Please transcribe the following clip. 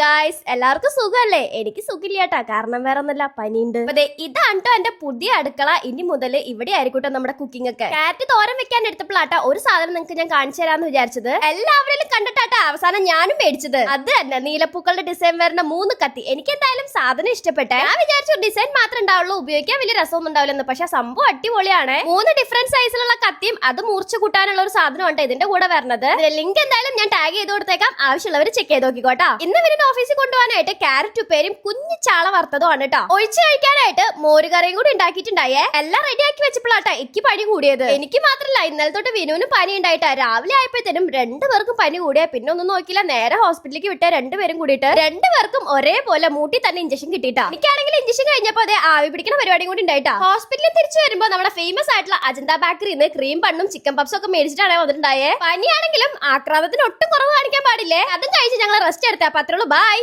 Guys എല്ലാവർക്കും സുഖമല്ലേ എനിക്ക് സുഖമില്ലാട്ടാ. കാരണം വേറെ ഒന്നല്ല പനിയുണ്ട്. അതെ ഇതാണ് എന്റെ പുതിയ അടുക്കള. ഇനി മുതൽ ഇവിടെ ആയിരിക്കട്ടോ നമ്മുടെ കുക്കിംഗ് ഒക്കെ. കാറ്റ് തോരൻ വെക്കാൻ എടുത്തപ്പോഴാട്ടാ ഒരു സാധനം നിങ്ങൾക്ക് ഞാൻ കാണിച്ചു തരാന്ന് വിചാരിച്ചത്. എല്ലാവരും കണ്ടിട്ടാട്ടാ അവസാനം ഞാനും മേടിച്ചത്. അത് തന്നെ നീലപ്പൂക്കളുടെ ഡിസൈൻ വരുന്ന മൂന്ന് കത്തി. എനിക്ക് എന്തായാലും സാധനം ഇഷ്ടപ്പെട്ടെ. ഞാൻ വിചാരിച്ചു ഡിസൈൻ മാത്രം ഉണ്ടാവുള്ളൂ. ഉപയോഗിക്കാൻ വലിയ രസമൊന്നും ഉണ്ടാവില്ലെന്ന്. പക്ഷെ സംഭവം അടിപൊളിയാണ്. മൂന്ന് ഡിഫറെന്റ് സൈസിലുള്ള കത്തിയും അത് മുറിച്ച് കൂട്ടാനുള്ള ഒരു സാധനമാണ് ഇതിന്റെ കൂടെ വരുന്നത് ലിങ്ക് എന്തായാലും ഞാൻ ടാഗ് ചെയ്ത് കൊടുത്തേക്കാം. ആവശ്യമുള്ളവർ ചെക്ക് ചെയ്ത് നോക്കിക്കോട്ടാ. ഇന്ന് ഇവരുടെ ഓഫീസിൽ കൊണ്ടുപോകാനായിട്ട് ക്യാരറ്റ് ഉപ്പേരും കുഞ്ഞു ചാള വറുത്തതും ആണ് കേട്ടോ ഒഴിച്ചു കഴിക്കാനായിട്ട് മോരുകറിയും കൂടി ഉണ്ടാക്കിയിട്ടുണ്ടായേ. എല്ലാം റെഡി ആക്കി വെച്ചപ്പോഴാട്ടാ എനിക്ക് പനി കൂടിയത്. എനിക്ക് മാത്രല്ല ഇന്നലെ തൊട്ട് വിനുവിനും പനി ഉണ്ടായിട്ടാ. രാവിലെ ആയപ്പോഴത്തേനും രണ്ടുപേർക്കും പനി കൂടിയ. പിന്നെ ഒന്നും നോക്കില്ല നേരെ ഹോസ്പിറ്റലിലേക്ക് വിട്ട രണ്ടുപേരും കൂടിയിട്ട് രണ്ടുപേർക്കും ഒരേപോലെ മൂട്ടി തന്നെ ഇഞ്ചക്ഷൻ കിട്ടിയിട്ടാ. എനിക്കാണെങ്കിൽ ഇഞ്ചക്ഷൻ കഴിഞ്ഞപ്പോ അതെ ആവി പിടിക്കുന്ന പരിപാടിയും കൂടി ഉണ്ടായിട്ടാ. ഹോസ്പിറ്റലിൽ തിരിച്ചു വരുമ്പോ നമ്മുടെ ഫേമസ് ആയിട്ടുള്ള അജന്ത ബേക്കറിയിൽ നിന്ന് ക്രീം പണ്ണും ചിക്കൻ പപ്സും ഒക്കെ മേടിച്ചിട്ടാണ് വന്നിട്ടുണ്ടായേ. പനിയാണെങ്കിലും ആക്രാന്തത്തിന് ഒട്ടും കുറവ് കാണിക്കാൻ പാടില്ലേ? അതും കഴിച്ച് ഞങ്ങൾ റെസ്റ്റ് എടുത്താ. അപ്പൊ চলো বাই